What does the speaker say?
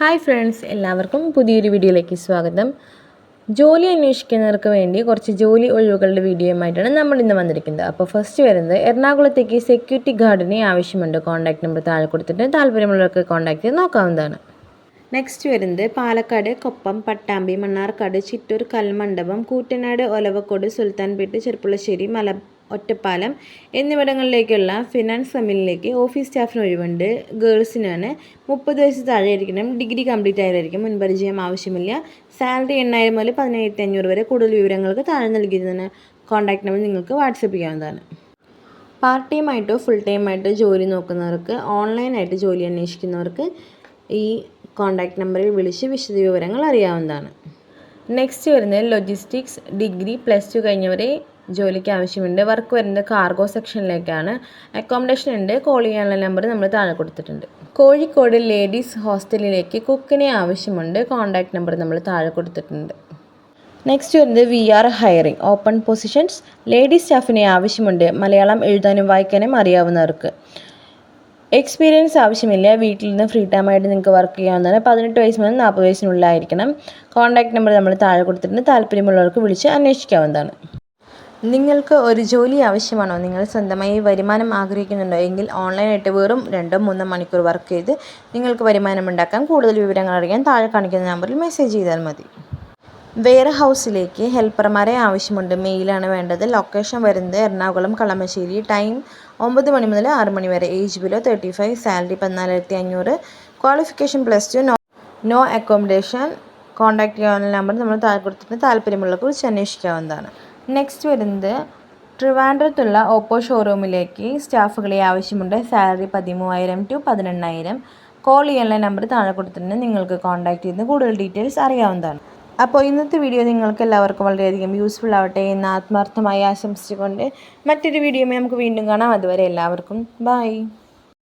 Hi friends എല്ലാവർക്കും പുതിയൊരു വീഡിയോയിലേക്ക് സ്വാഗതം. ജോലി അന്വേഷിക്കുന്നവർക്ക് വേണ്ടി കുറച്ച് ജോലി ഒഴിവുകളുടെ വീഡിയോയുമായിട്ടാണ് നമ്മൾ ഇന്ന് വന്നിരിക്കുന്നത്. അപ്പോൾ ഫസ്റ്റ് വരുന്നത് എറണാകുളത്തേക്ക് സെക്യൂരിറ്റി ഗാർഡിനെ ആവശ്യമുണ്ട്. കോൺടാക്ട് നമ്പർ താഴെ കൊടുത്തിട്ട് താല്പര്യമുള്ളവർക്ക് കോൺടാക്ട് ചെയ്ത് നോക്കാവുന്നതാണ്. നെക്സ്റ്റ് വരുന്നത് പാലക്കാട് കൊപ്പം പട്ടാമ്പി മണ്ണാർക്കാട് ചിറ്റൂർ കൽമണ്ഡപം കൂറ്റനാട് ഒലവക്കോട് സുൽത്താൻപേട്ട് ചെറുപ്പുളശ്ശേരി മല ഒറ്റപ്പാലം എന്നിവിടങ്ങളിലേക്കുള്ള ഫിനാൻസ് കമ്പനിയിലേക്ക് ഓഫീസ് സ്റ്റാഫിന് ഒഴിവുണ്ട്. ഗേൾസിനാണ് മുപ്പത് വയസ്സ് താഴെ ആയിരിക്കണം ഡിഗ്രി കംപ്ലീറ്റ് ആയതായിരിക്കും മുൻപരിചയം ആവശ്യമില്ല. സാലറി എണ്ണായിരം മുതൽ പതിനായിരത്തി അഞ്ഞൂറ് വരെ കൂടുതൽ വിവരങ്ങൾക്ക് താഴെ നൽകിയതിന് കോൺടാക്ട് നമ്പർ നിങ്ങൾക്ക് വാട്സപ്പ് ചെയ്യാവുന്നതാണ്. പാർട്ട് ടൈം ആയിട്ടോ ഫുൾ ടൈം ആയിട്ടോ ജോലി നോക്കുന്നവർക്ക് ഓൺലൈനായിട്ട് ജോലി അന്വേഷിക്കുന്നവർക്ക് ഈ കോൺടാക്ട് നമ്പറിൽ വിളിച്ച് വിശദവിവരങ്ങൾ അറിയാവുന്നതാണ്. നെക്സ്റ്റ് വരുന്നത് ലോജിസ്റ്റിക്സ് ഡിഗ്രി പ്ലസ് ടു കഴിഞ്ഞവരെ ജോലിക്ക് ആവശ്യമുണ്ട്. വർക്ക് വരുന്നത് കാർഗോ സെക്ഷനിലേക്കാണ് അക്കോമഡേഷൻ ഉണ്ട്. കോൾ ചെയ്യാനുള്ള നമ്പർ നമ്മൾ താഴെ കൊടുത്തിട്ടുണ്ട്. കോഴിക്കോട് ലേഡീസ് ഹോസ്റ്റലിലേക്ക് കുക്കിനെ ആവശ്യമുണ്ട്. കോൺടാക്ട് നമ്പർ നമ്മൾ താഴെ കൊടുത്തിട്ടുണ്ട്. നെക്സ്റ്റ് വരുന്നത് we are hiring open positions ladies സ്റ്റാഫിനെ ആവശ്യമുണ്ട്. മലയാളം എഴുതാനും വായിക്കാനും അറിയാവുന്നവർക്ക്. എക്സ്പീരിയൻസ് ആവശ്യമില്ല. വീട്ടിൽ നിന്ന് ഫ്രീ ടൈം ആയിട്ട് നിങ്ങൾക്ക് വർക്ക് ചെയ്യാവുന്നതാണ്. പതിനെട്ട് വയസ്സ് മുതൽ നാൽപ്പത് വയസ്സിനുള്ളിലായിരിക്കണം. കോൺടാക്ട് നമ്പർ നമ്മൾ താഴെ കൊടുത്തിട്ടുണ്ട്. താല്പര്യമുള്ളവർക്ക് വിളിച്ച് അന്വേഷിക്കാവുന്നതാണ്. നിങ്ങൾക്ക് ഒരു ജോലി ആവശ്യമാണോ? നിങ്ങൾ സ്വന്തമായി വരുമാനം ആഗ്രഹിക്കുന്നുണ്ടോ? എങ്കിൽ ഓൺലൈനായിട്ട് വെറും രണ്ടോ മൂന്നോ മണിക്കൂർ വർക്ക് ചെയ്ത് നിങ്ങൾക്ക് വരുമാനം ഉണ്ടാക്കാൻ കൂടുതൽ വിവരങ്ങൾ അറിയാൻ താഴെ കാണിക്കുന്ന നമ്പറിൽ മെസ്സേജ് ചെയ്താൽ മതി. വെയർ ഹൗസിലേക്ക് ഹെൽപ്പർമാരെ ആവശ്യമുണ്ട്. മെയിലാണ് വേണ്ടത്. ലൊക്കേഷൻ വരുന്നത് എറണാകുളം കളമശ്ശേരി. ടൈം ഒമ്പത് മണി മുതൽ ആറ് മണി വരെ. Age below thirty five salary പതിനാലായിരത്തി അഞ്ഞൂറ് qualification plus two no no accommodation contact ചെയ്യാനുള്ള നമ്പർ നമ്മൾ താഴെ കൊടുത്തിട്ട് താല്പര്യമുള്ളവർക്ക് വിളിച്ച് അന്വേഷിക്കാവുന്നതാണ്. നെക്സ്റ്റ് വരുന്നത് ട്രിവാൻഡ്രത്തുള്ള ഓപ്പോ ഷോറൂമിലേക്ക് സ്റ്റാഫുകളെ ആവശ്യമുണ്ട്. സാലറി പതിമൂവായിരം ടു പതിനെണ്ണായിരം. കോൾ ചെയ്യാനുള്ള നമ്പർ താഴെ കൊടുത്തിട്ടുണ്ട്. നിങ്ങൾക്ക് കോൺടാക്ട് ചെയ്ത് കൂടുതൽ ഡീറ്റെയിൽസ് അറിയാവുന്നതാണ്. അപ്പോൾ ഇന്നത്തെ വീഡിയോ നിങ്ങൾക്ക് എല്ലാവർക്കും വളരെയധികം യൂസ്ഫുൾ ആവട്ടെ എന്ന് ആത്മാർത്ഥമായി ആശംസിച്ചുകൊണ്ട് മറ്റൊരു വീഡിയോയുമായി നമുക്ക് വീണ്ടും കാണാം. അതുവരെ എല്ലാവർക്കും ബായ്